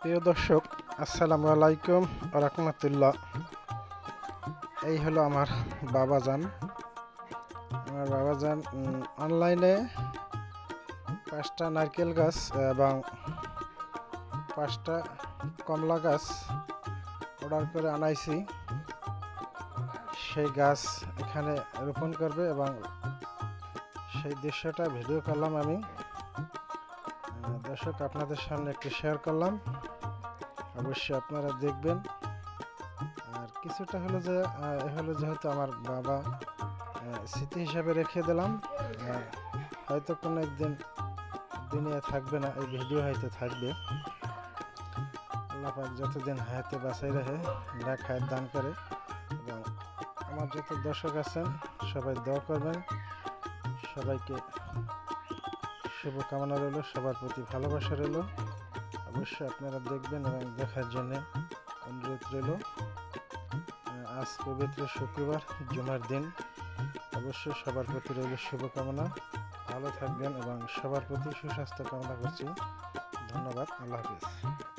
প্রিয় দর্শক আসসালামু আলাইকুম রহমতুল্লাহ। এই হলো আমার বাবাজান। আমার বাবাজান উম, অনলাইনে পাঁচটা নারকেল গাছ এবং পাঁচটা কমলা গাছ অর্ডার করে আনাইছি। সেই গাছ এখানে রোপণ করবে এবং সেই দৃশ্যটা ভিডিও করলাম আমি। দর্শক, আপনাদের সামনে একটু শেয়ার করলাম। অবশ্যই আপনারা দেখবেন। আর কিছুটা হলো যে হলো যেহেতু আমার বাবা স্মৃতি হিসাবে রেখে দিলাম আর হয়তো কোনো একদিন দুনিয়া থাকবে না, এই ভিডিও হয়তো থাকবে। আল্লাহ পাক যতদিন হায়াতে বাঁচাই রাখে, ডাক হায়াত দান করে। এবং আমার যত দর্শক আছেন, সবাই দোয়া করবেন। সবাইকে শুভকামনা রইল, সবার প্রতি ভালোবাসা রইল। অবশ্যই আপনারা দেখবেন এবং দেখার জন্য অনুরোধ রইল। আজ পবিত্র শুক্রবার, জুমার দিন। অবশ্যই সবার প্রতি রইল শুভকামনা। ভালো থাকবেন এবং সবার প্রতি সুস্বাস্থ্য কামনা করছি। ধন্যবাদ, আল্লাহ হাফিজ।